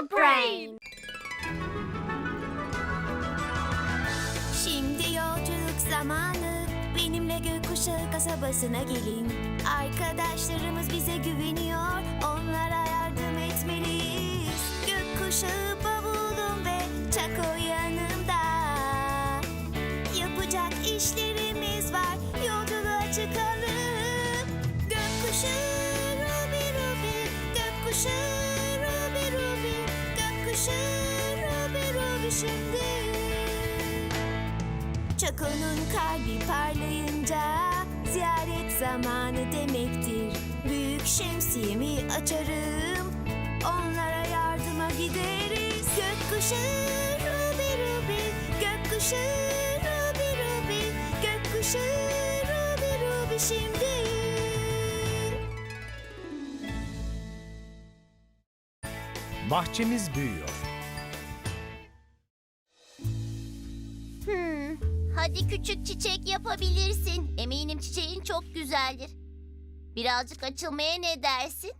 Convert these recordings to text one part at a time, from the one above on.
Little Brain. Şimdi yolculuk zamanı. Benimle gökkuşağı kasabasına gelin. Arkadaşlarımız bize güveniyor. Onlara yardım etmeliyiz. Gökkuşağı bavulum ve Çako yanımda. Yapacak işlerimiz var. Yolculuğa çıkalım. Gökkuşağı Ruby Ruby. Gökkuşağı Gökkuşağı Ruby Ruby şimdi Çako'nun kalbi parlayınca ziyaret zamanı demektir. Büyük şemsiyemi açarım, onlara yardıma gideriz. Gökkuşağı Ruby Ruby, gökkuşağı Ruby Ruby, gökkuşağı Ruby Ruby şimdi. Bahçemiz büyüyor. Hmm, hadi küçük çiçek yapabilirsin. Eminim çiçeğin çok güzeldir. Birazcık açılmaya ne dersin?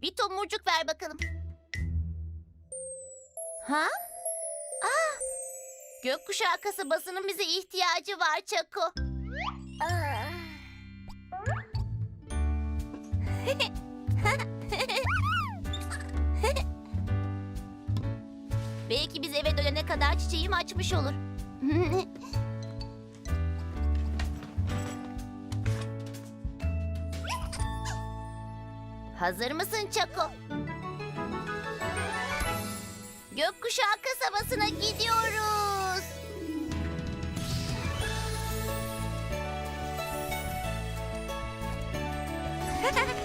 Bir tomurcuk ver bakalım. Ha? Aa, gökkuşağı kasabasının bize ihtiyacı var Çako. Aa. Belki biz eve dönene kadar çiçeğim açmış olur. Hazır mısın Çako? Gökkuşağı kasabasına gidiyoruz.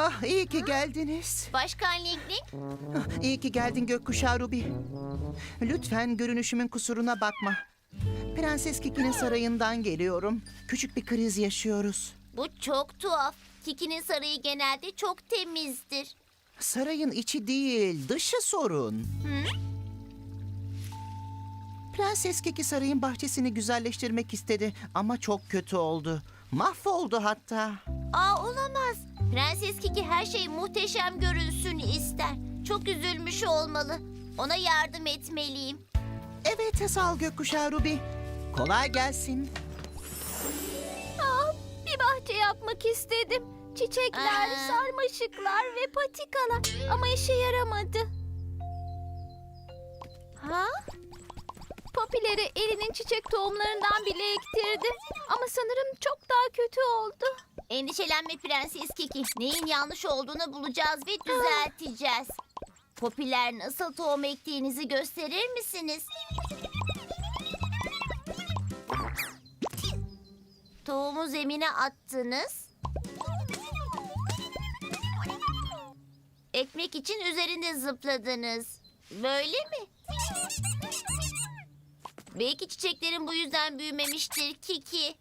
Ah iyi ki geldiniz. Başkan Link Ah, iyi ki geldin gökkuşağı Ruby. Lütfen görünüşümün kusuruna bakma. Prenses Kiki'nin sarayından geliyorum. Küçük bir kriz yaşıyoruz. bu çok tuhaf. Kiki'nin sarayı genelde çok temizdir. Sarayın içi değil, dışı sorun. Prenses Kiki sarayın bahçesini güzelleştirmek istedi ama çok kötü oldu. Mahvoldu hatta. Aa olamaz. Prenses Kiki her şey muhteşem görünsün ister. Çok üzülmüş olmalı. Ona yardım etmeliyim. Evet sağ ol gökkuşağı Ruby. Kolay gelsin. Bir bahçe yapmak istedim. Çiçekler, Aa. sarmaşıklar ve patikalar. Ama işe yaramadı. Ha? Popileri elinin çiçek tohumlarından bile ektirdi. Ama sanırım çok daha kötü oldu. Endişelenme Prenses Kiki. Neyin yanlış olduğunu bulacağız ve düzelteceğiz. Popiler nasıl tohum ektiğinizi gösterir misiniz? Tohumu zemine attınız. Ekmek için üzerinde zıpladınız. Böyle mi? Belki çiçeklerin bu yüzden büyümemiştir Kiki.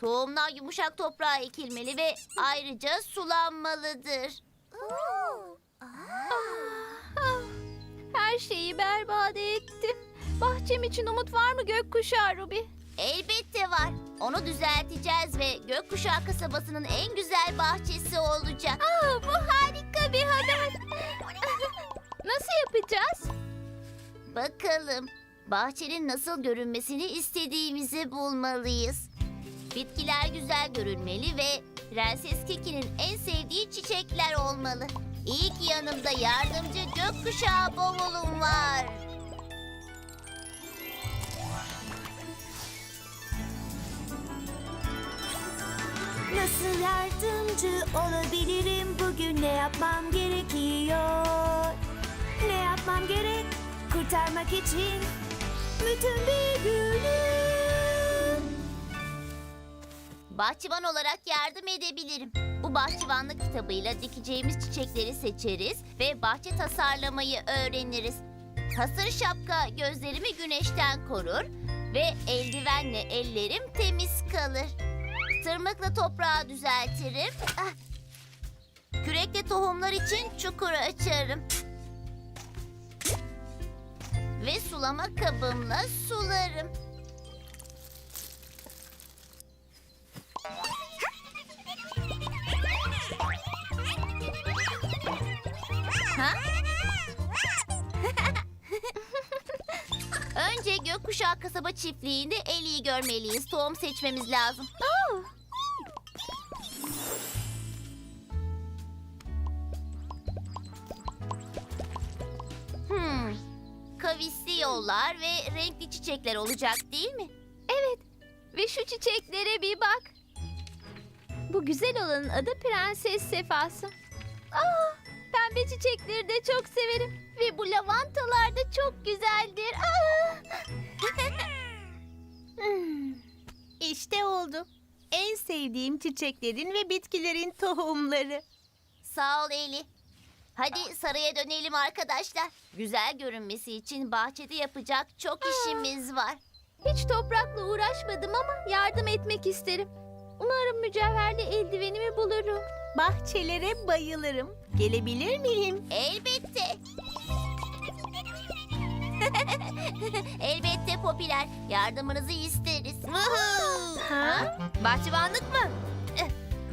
Tohumlar yumuşak toprağa ekilmeli ve ayrıca sulanmalıdır. Ah, Her şeyi berbat ettim. Bahçem için umut var mı gökkuşağı Ruby? Elbette var. Onu düzelteceğiz ve gökkuşağı kasabasının en güzel bahçesi olacak. Aa, bu harika bir haber. Nasıl yapacağız? Bakalım. Bahçenin nasıl görünmesini istediğimizi bulmalıyız. Bitkiler güzel görünmeli ve Prenses Kiki'nin en sevdiği çiçekler olmalı. İyi ki yanımda yardımcı gökkuşağı bavulum var. Nasıl yardımcı olabilirim bugün ne yapmam gerekiyor? Ne yapmam gerek kurtarmak için bütün bir günü? Bahçıvan olarak yardım edebilirim. Bu bahçıvanlık kitabıyla dikeceğimiz çiçekleri seçeriz ve bahçe tasarlamayı öğreniriz. Hasır şapka gözlerimi güneşten korur ve eldivenle ellerim temiz kalır. Tırmıkla toprağı düzeltirim. Ah. Kürekle tohumlar için çukur açarım. Ve sulama kabımla sularım. Önce gökkuşağı kasaba çiftliğinde Eli'yi görmeliyiz. Tohum seçmemiz lazım. Hmm. Kavisli yollar ve renkli çiçekler olacak değil mi? Evet. Ve şu çiçeklere bir bak. Bu güzel olanın adı Prenses Sefası. Aa, pembe çiçekleri de çok severim. Ve bu lavantalar da çok güzeldir. Aa! İşte oldu. En sevdiğim çiçeklerin ve bitkilerin tohumları. Sağ ol Eli. Hadi saraya dönelim arkadaşlar. Güzel görünmesi için bahçede yapacak çok işimiz var. Hiç toprakla uğraşmadım ama yardım etmek isterim. Umarım mücevherli eldivenimi bulurum. Bahçelere bayılırım. Gelebilir miyim? Elbette. Elbette popüler. Yardımınızı isteriz. Ha? Bahçıvanlık mı?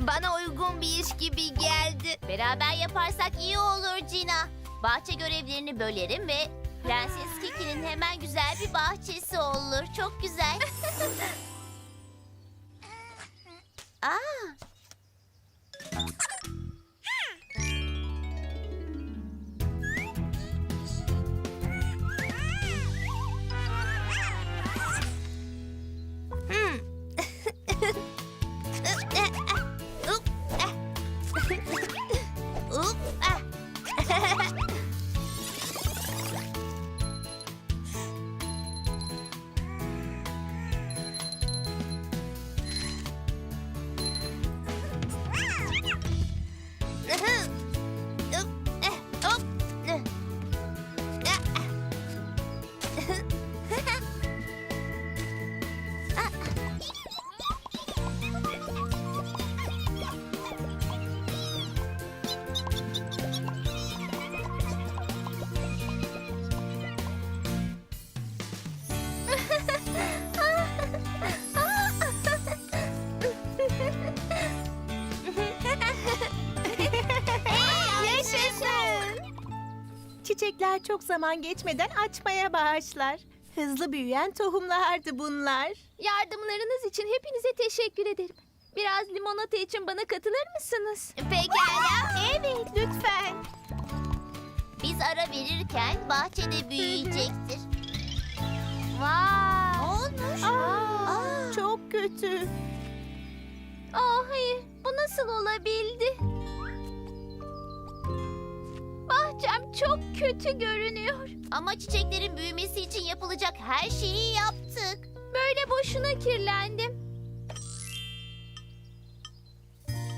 Bana uygun bir iş gibi geldi. Beraber yaparsak iyi olur Cina. Bahçe görevlerini bölerim ve Prenses Kiki'nin hemen güzel bir bahçesi olur. Çok güzel. Aa. Çiçekler çok zaman geçmeden açmaya başlar. Hızlı büyüyen tohumlardı bunlar. Yardımlarınız için hepinize teşekkür ederim. Biraz limonata için bana katılır mısınız? Pekala. Evet, lütfen. Biz ara verirken bahçede büyüyecektir. Vay. Ne olmuş? Aa, çok kötü. Aa hayır, bu nasıl olabildi? Bahçem çok kötü görünüyor. Ama çiçeklerin büyümesi için yapılacak her şeyi yaptık. Böyle boşuna kirlendim.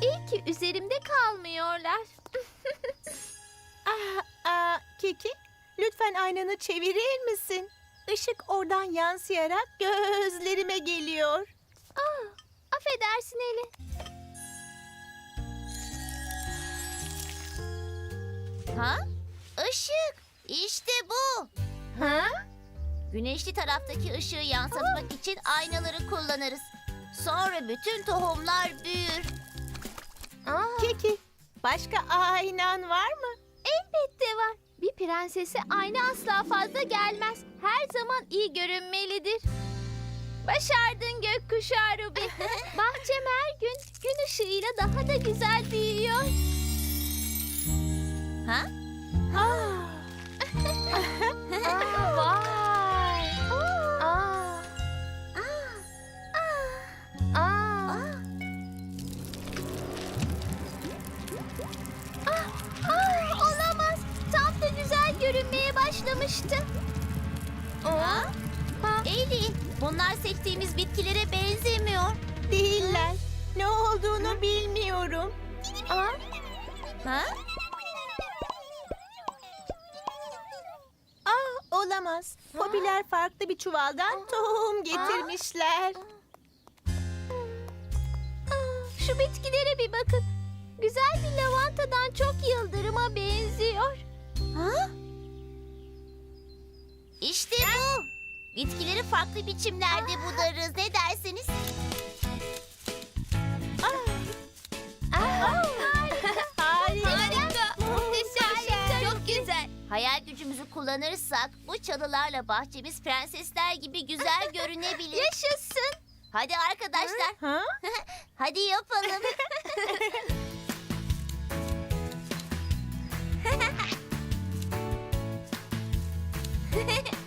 İyi ki üzerimde kalmıyorlar. Aa, aa, Kiki, lütfen aynanı çevirir misin? Işık oradan yansıyarak gözlerime geliyor. Aa, affedersin Eli. Ha? Işık. İşte bu. Ha? Güneşli taraftaki ışığı yansıtmak için aynaları kullanırız. Sonra bütün tohumlar büyür. Kiki, başka aynan var mı? Elbette var. Bir prensese aynı asla fazla gelmez. Her zaman iyi görünmelidir. Başardın gökkuşağı Ruby. Bahçem her gün gün ışığıyla daha da güzel büyüyor. Ha? Vay. Aa. Aa. Ah, ah, olamaz. Tam da güzel görünmeye başlamıştı. Ha? Eli, bunlar seçtiğimiz bitkilere benzemiyor. Değiller. Ne olduğunu bilmiyorum. Aa, Ha? Popüler farklı bir çuvaldan tohum getirmişler. şu bitkilere bir bakın. Güzel bir lavantadan çok yıldırıma benziyor. İşte Bitkileri farklı biçimlerde budarız. Ne dersiniz? Gücümüzü kullanırsak bu çalılarla bahçemiz prensesler gibi güzel görünebilir. Yaşasın. Hadi arkadaşlar, Ha? hadi yapalım.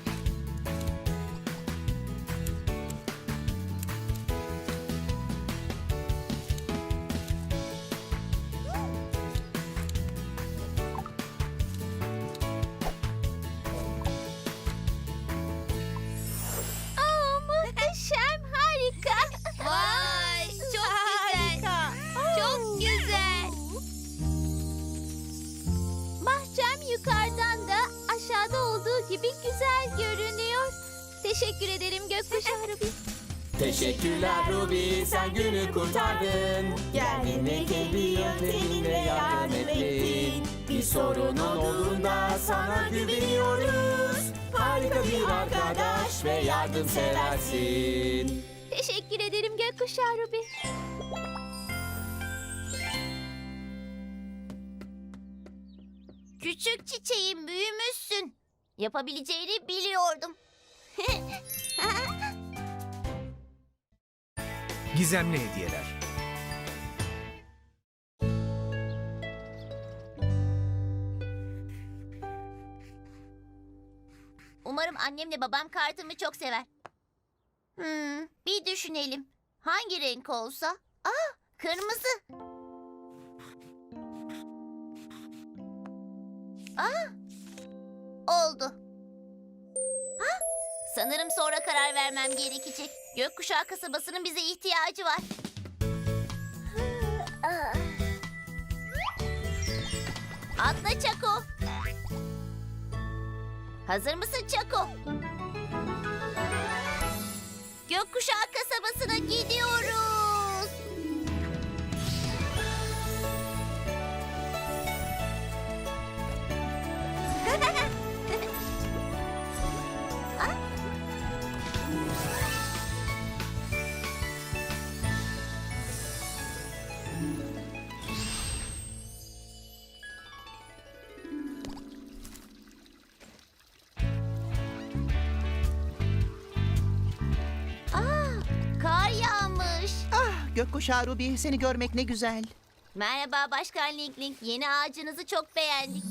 sen günü kurtardın Geldin ve kendi yönteminle yardım ettin Bir sorunun olduğunda sana güveniyoruz Harika bir arkadaş ve yardımseversin Teşekkür ederim gökkuşağı Ruby. Küçük çiçeğim büyümüşsün. Yapabileceğini biliyordum. Gizemli hediyeler. Umarım annemle babam kartımı çok sever. Hmm, bir düşünelim. Hangi renk olsa? Aa, kırmızı. Aa, sanırım sonra karar vermem gerekecek. Gökkuşağı kasabasının bize ihtiyacı var. Atla Çako. Hazır mısın Çako? Gökkuşağı kasabasına gidiyoruz. Gökkuşağı Ruby seni görmek ne güzel. Merhaba Başkan Link Link. Yeni ağacınızı çok beğendik.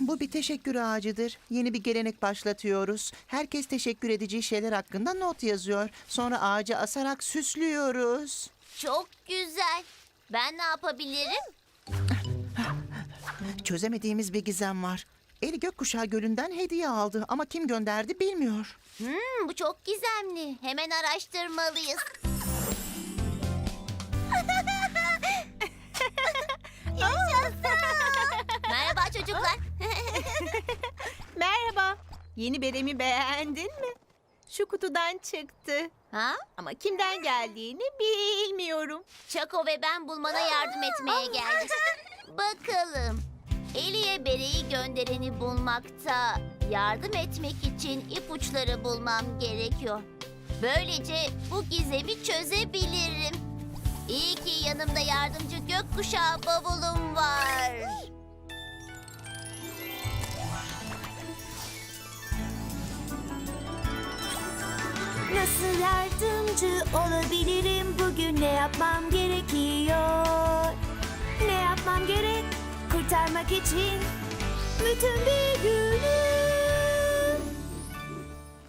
Bu bir teşekkür ağacıdır. Yeni bir gelenek başlatıyoruz. Herkes teşekkür edeceği şeyler hakkında not yazıyor. Sonra ağacı asarak süslüyoruz. Çok güzel. Ben ne yapabilirim? Çözemediğimiz bir gizem var. Eli gökkuşağı gölünden hediye aldı ama kim gönderdi bilmiyor. Hmm, bu çok gizemli. Hemen araştırmalıyız. Merhaba çocuklar. Merhaba. Yeni beremi beğendin mi? Şu kutudan çıktı. ha? Ama kimden geldiğini bilmiyorum. Çako ve ben bulmana yardım etmeye geldik. Bakalım. Eli'ye bereyi göndereni bulmakta yardım etmek için ipuçları bulmam gerekiyor. Böylece bu gizemi çözebilirim. İyi ki yanımda yardımcı gökkuşağı bavulum var. Nasıl yardımcı olabilirim bugün ne yapmam gerekiyor? Ne yapmam gerek kurtarmak için bütün bir günü?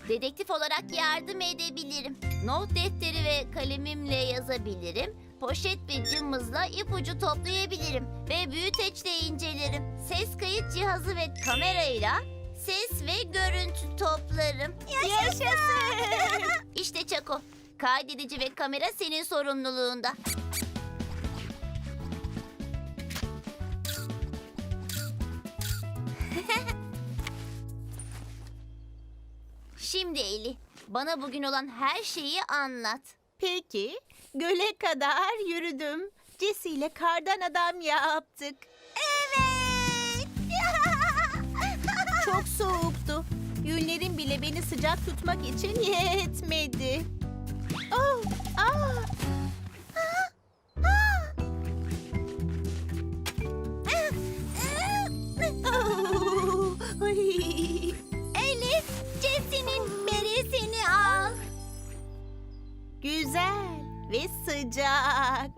Dedektif olarak yardım edebilirim. Not defteri ve kalemimle yazabilirim. Poşet ve cımbızla ipucu toplayabilirim. Ve büyüteçle incelerim. Ses kayıt cihazı ve kamerayla ses ve görüntü toplarım. Yaşasın. İşte Çako. Kaydedici ve kamera senin sorumluluğunda. Şimdi Eli, bana bugün olan her şeyi anlat. Peki, göle kadar yürüdüm. Jesse ile kardan adam yaptık. Evet. Çok soğuktu. Yünlerin bile beni sıcak tutmak için yetmedi. Oh, ah. Oh, ay. Jesse'nin beresini al. Güzel ve sıcak.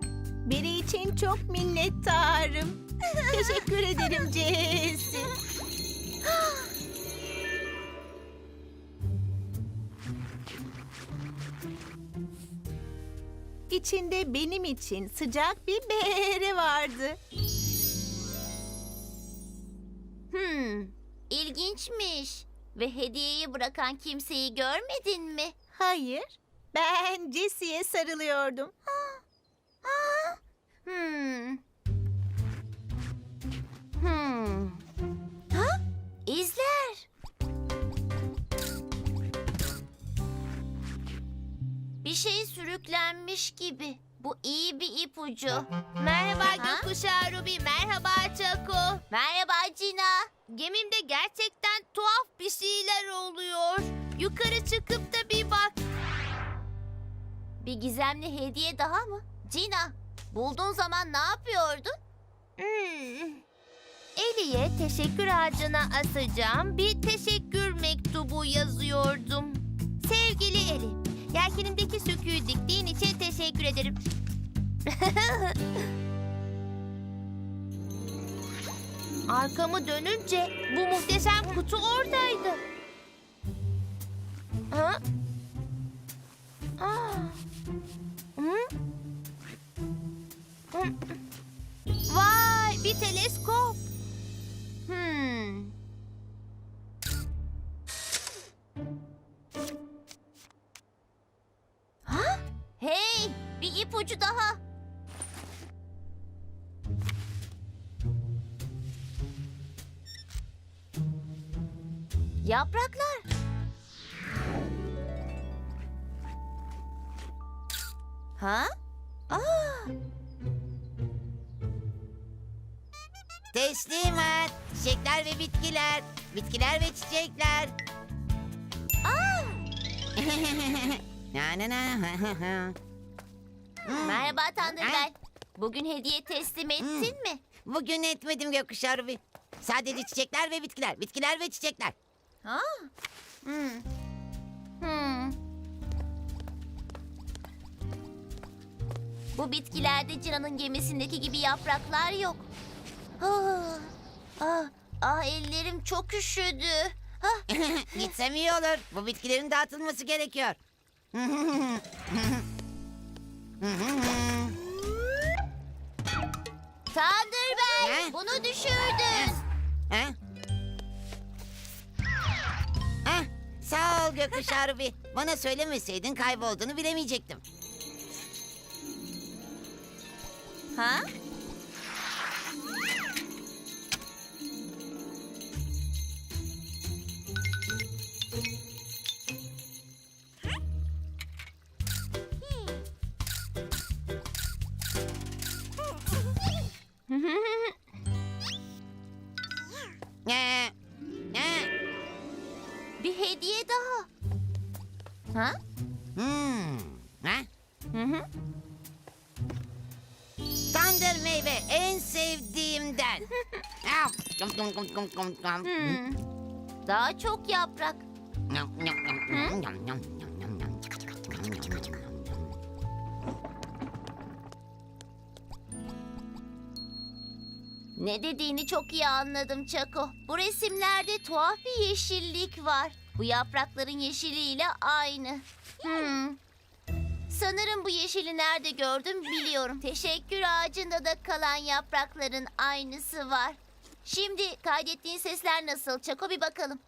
Biri için çok minnettarım. Teşekkür ederim Jesse. İçinde benim için sıcak bir bere vardı. Hmm, ilginçmiş. Ve hediyeyi bırakan kimseyi görmedin mi? Hayır, ben Jesse'ye sarılıyordum. Hmm. Hmm. Ha? İzler. Bir şey sürüklenmiş gibi. Bu iyi bir ipucu. Merhaba Ha? Gökkuşağı Ruby, merhaba Çako. Merhaba Cina. Gemimde gerçekten tuhaf bir şeyler oluyor. Yukarı çıkıp da bir bak. Bir gizemli hediye daha mı? Cina, bulduğun zaman ne yapıyordun? Hmm. Eli'ye teşekkür ağacına asacağım bir teşekkür mektubu yazıyordum. Sevgili Eli, yelkenimdeki söküğü diktiğin için teşekkür ederim. Arkamı dönünce bu muhteşem kutu oradaydı. Ha? Aa. Hı? Hı? Vay bir teleskop. Bitkiler. Bitkiler ve çiçekler. na na na. Hmm, merhaba Thunderbell. Bugün hediye teslim ettin mi? Bugün etmedim gökkuşağı Ruby. Sadece çiçekler ve bitkiler. Bitkiler ve çiçekler. Ha? Hmm. Hmm. Bu bitkilerde Cina'nın gemisindeki gibi yapraklar yok. Ah, ah, ah ellerim çok üşüdü. Gitsem iyi olur. Bu bitkilerin dağıtılması gerekiyor. Thunderbell Ne? bunu düşürdün. Ha? Ha? Sağ ol gökkuşağı Ruby. Bana söylemeseydin kaybolduğunu bilemeyecektim. Ha? Thunder meyve en sevdiğimden. Hmm. Daha çok yaprak. Ne dediğini çok iyi anladım Çako. Bu resimlerde tuhaf bir yeşillik var. Bu yaprakların yeşiliyle aynı. Hmm. Sanırım bu yeşili nerede gördüm biliyorum. Teşekkür ağacında da kalan yaprakların aynısı var. Şimdi kaydettiğin sesler nasıl Çako bir bakalım.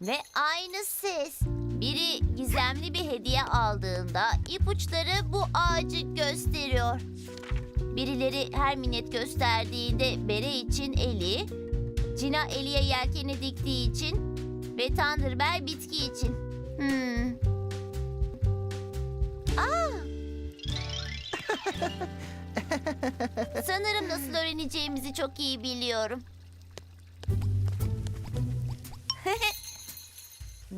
Ve aynı ses. Biri gizemli bir hediye aldığında ipuçları bu ağacı gösteriyor. Birileri her minnet gösterdiğinde Bere için Eli, Cina Eli'ye yelkeni diktiği için ve Thunderbell bitki için. Hmm. Aa! Sanırım nasıl öğreneceğimizi çok iyi biliyorum.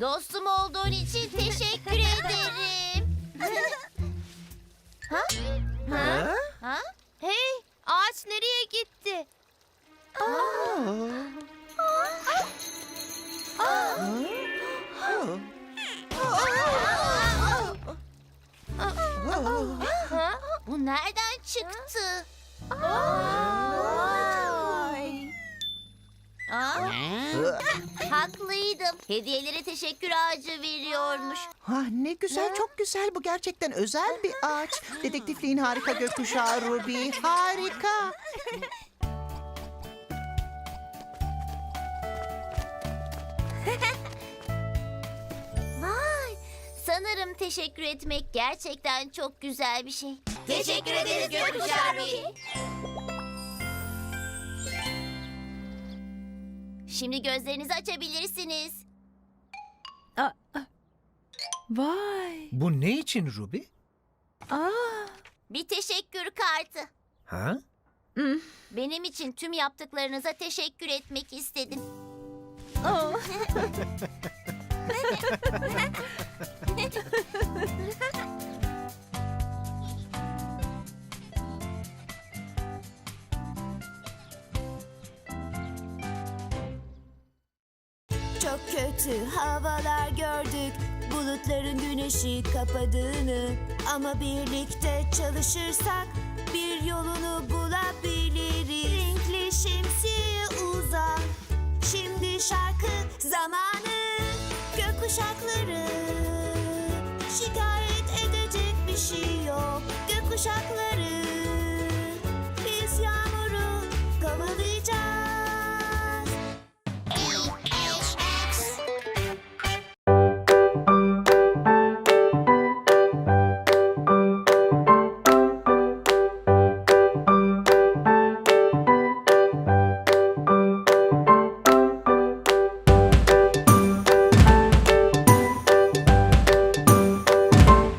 Dostum olduğun için teşekkür ederim. ha? Ha? Ha? Hey, ağaç nereye gitti? Aa! Hediyelere teşekkür ağacı veriyormuş. Ah ne güzel, çok güzel. Bu gerçekten özel bir ağaç. Dedektifliğin harika gökkuşağı Ruby. Harika. Vay! Sanırım teşekkür etmek gerçekten çok güzel bir şey. Teşekkür ederiz gökkuşağı Ruby. Şimdi gözlerinizi açabilirsiniz. Vay. Bu ne için Ruby? Aa. Bir teşekkür kartı. Ha? Benim için tüm yaptıklarınıza teşekkür etmek istedim. Oh. kötü havalar gördük Bulutların güneşi kapadığını. Ama birlikte çalışırsak bir yolunu bulabiliriz. Renkli şemsiye uzan Şimdi şarkı zamanı. Gökkuşakları Şikayet edecek bir şey yok. Gökkuşakları Biz yağmuru kovalayacağız.